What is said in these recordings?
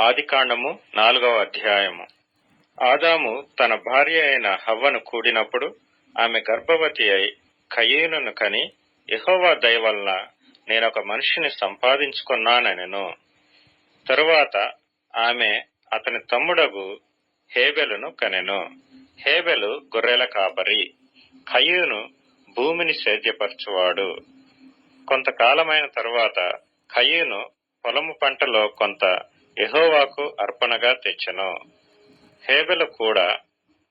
ఆదికాండము నాలుగవ అధ్యాయము. ఆదాము తన భార్య అయిన హవ్వను కూడినప్పుడు ఆమె గర్భవతి అయి కయీనును కని యహోవా దయ వలన నేను ఒక మనిషిని సంపాదించుకున్నానెను తరువాత ఆమె అతని తమ్ముడగు హేబెలును కనెను. హేబెలు గొర్రెల కాపరి కయ్యూను భూమిని సేద్యపరచువాడు. కొంతకాలమైన తరువాత కయ్యూను పొలము పంటలో కొంత యహోవాకు అర్పణగా తెచ్చెను. హేబెలు కూడా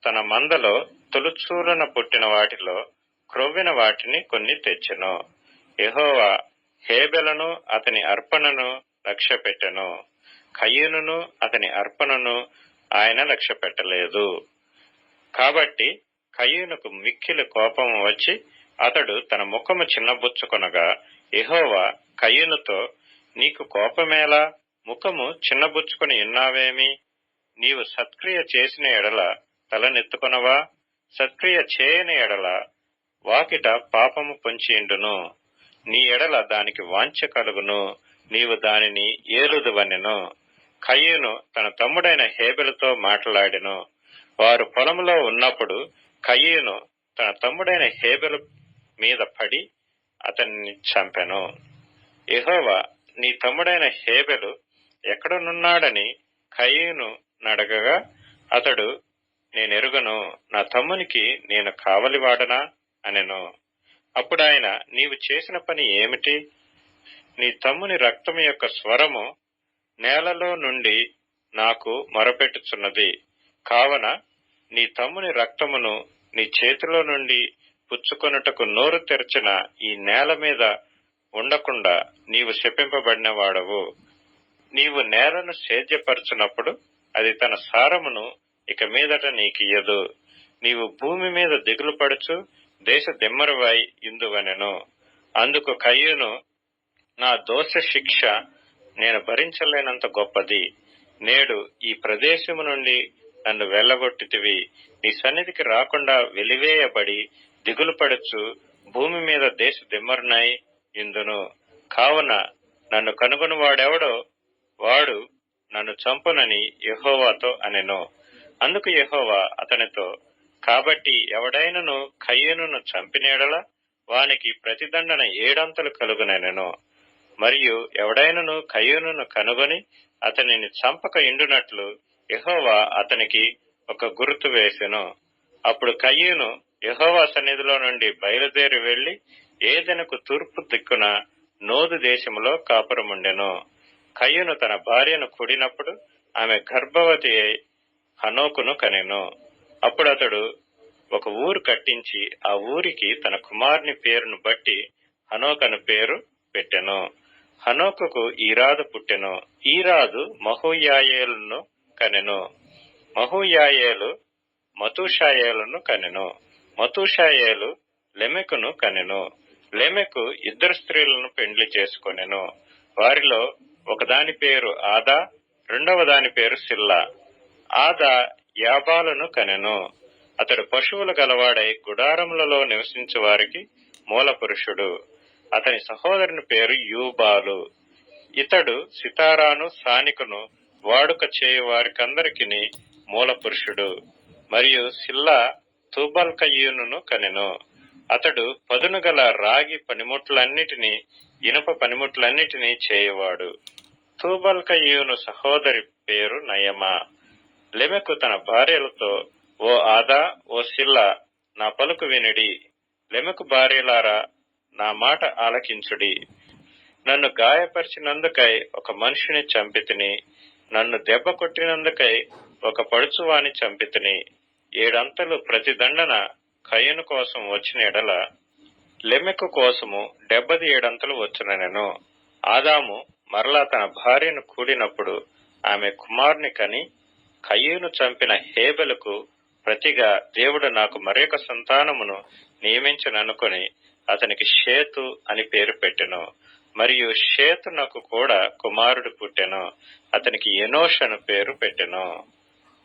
తన మందలో తొలుచూలన పుట్టిన వాటిలో క్రొవ్విన వాటిని కొన్ని తెచ్చెను. యహోవా హేబెలను అతని అర్పణను లక్ష్యపెట్టెను. కయ్యూనును అతని అర్పణను ఆయన లక్ష్య పెట్టలేదు కాబట్టి కయ్యూనుకు మిక్కిలి కోపం వచ్చి అతడు తన ముఖము చిన్నబుచ్చుకొనగా ఎహోవా కయ్యూనుతో నీకు కోపమేలా? ముఖము చిన్నబుచ్చుకొని ఉన్నావేమి? నీవు సత్క్రియ చేసిన ఎడల తలనెత్తుకొనవా? సత్క్రియ చేయని ఎడల వాకిట పాపము పొంచియుండును. నీ ఎడల దానికి వాంఛ కలుగును. నీవు దానిని ఏలుదువనెను. కయ్యూను తన తమ్ముడైన హేబెలుతో మాట్లాడెను. వారు పొలంలో ఉన్నప్పుడు కయ్యూను తన తమ్ముడైన హేబెలు మీద పడి అతన్ని చంపెను. ఎహోవా నీ తమ్ముడైన హేబెలు ఎక్కడనున్నాడని కయ్యూను నడగగా అతడు నేనెరుగను నా తమ్మునికి నేను కావలివాడనా? అనెను. అప్పుడు ఆయన నీవు చేసిన పని ఏమిటి? నీ తమ్ముని రక్తము యొక్క స్వరము నేలలో నుండి నాకు మొరపెట్టుచున్నది. కావన నీ తమ్ముని రక్తమును నీ చేతిలో నుండి పుచ్చుకొనుటకు నోరు తెరచిన ఈ నేల మీద ఉండకుండా నీవు శపింపబడిన వాడవు నీవు నేలను సేద్యపరచునప్పుడు అది తన సారమును ఇక మీదట నీకియ్యదు. నీవు భూమి మీద దిగులు పడుచు దేశ దిమ్మరువై ఇందువనెను. అందుకు కయ్యను నా దోష శిక్ష నేను భరించలేనంత గొప్పది. నేడు ఈ ప్రదేశము నుండి నన్ను వెళ్ళగొట్టితివి. నీ సన్నిధికి రాకుండా వెలివేయబడి దిగులు పడచ్చు భూమి మీద దేశ దిమ్మరునాయి ఇందును. కావున నన్ను కనుగొనువాడెవడో వాడు నన్ను చంపనని యహోవాతో అనెను. అందుకు యహోవా అతనితో కాబట్టి ఎవడైనను కయ్యనును చంపినేడల? వానికి ప్రతిదండన ఏడంతలు కలుగునెనెను. మరియు ఎవడైనను కయ్యూనును కనుగొని అతనిని చంపక ఇండునట్లు యహోవా అతనికి ఒక గుర్తు వేసెను. అప్పుడు కయ్యూను యహోవా సన్నిధిలో నుండి బయలుదేరి వెళ్ళి ఏదెనకు తూర్పు దిక్కున నోదు దేశములో కాపురముండెను. కయ్యను తన భార్యను కూడినప్పుడు ఆమె గర్భవతి అయి హనోకును కనెను. అప్పుడు అతడు ఒక ఊరు కట్టించి ఆ ఊరికి తన కుమారుని పేరును బట్టి హనోక్ అను పేరు పెట్టెను. హనోకుకు ఈరాదు పుట్టెను. ఈరాదు మహుయాయేలును కనెను. మహుయాయేలు మతుషాయేలును కనెను. మతుషాయేలు లెమెకును కనెను. లెమెకు ఇద్దరు స్త్రీలను పెండ్లి చేసుకొనెను. వారిలో ఒకదాని పేరు ఆదా రెండవ దాని పేరు సిల్లా. ఆదా యాబాలను కనెను. అతడు పశువులు గలవాడై గుడారములలో నివసించే వారికి మూల పురుషుడు అతని సహోదరుని పేరు యూబాలు. ఇతడు సితారాను సానికును వాడుక చేయు వారికందరికి మూల పురుషుడు మరియు సిల్లా తూబల్కయ్యూను కనెను. అతడు పదును గల రాగి పనిముట్లన్నిటినీ ఇనుప పనిముట్లన్నిటినీ చేయవాడు. తూబల్కయ్యూను సహోదరి పేరు నయమా. లెమెకు తన భార్యలతో ఓ ఆదా ఓ సిల్లా నా పలుకు వినిడి. లెమెకు భార్యలారా నా మాట ఆలకించుడి. నన్ను గాయపరిచినందుకై ఒక మనిషిని చంపితిని. నన్ను దెబ్బ కొట్టినందుకై ఒక పడుచువాని చంపితిని. ఏడంతలు ప్రతిదండన కయ్యను కోసం వచ్చిన ఎడల లెమెకు కోసము డెబ్బది ఏడంతలు వచ్చిన నేను ఆదాము మరలా తన భార్యను కూడినప్పుడు ఆమె కుమారుని కని కయ్యూను చంపిన హేబెలకు ప్రతిగా దేవుడు నాకు మరొక సంతానమును నియమించననుకొని అతనికి షేతు అని పేరు పెట్టెను. మరియు షేతు నాకు కూడా కుమారుడు పుట్టెను. అతనికి ఎనోష్ అను పేరు పెట్టెను.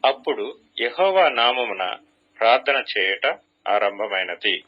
అప్పుడు యహోవా నామమున ప్రార్థన చేయుట ఆరంభమైనది.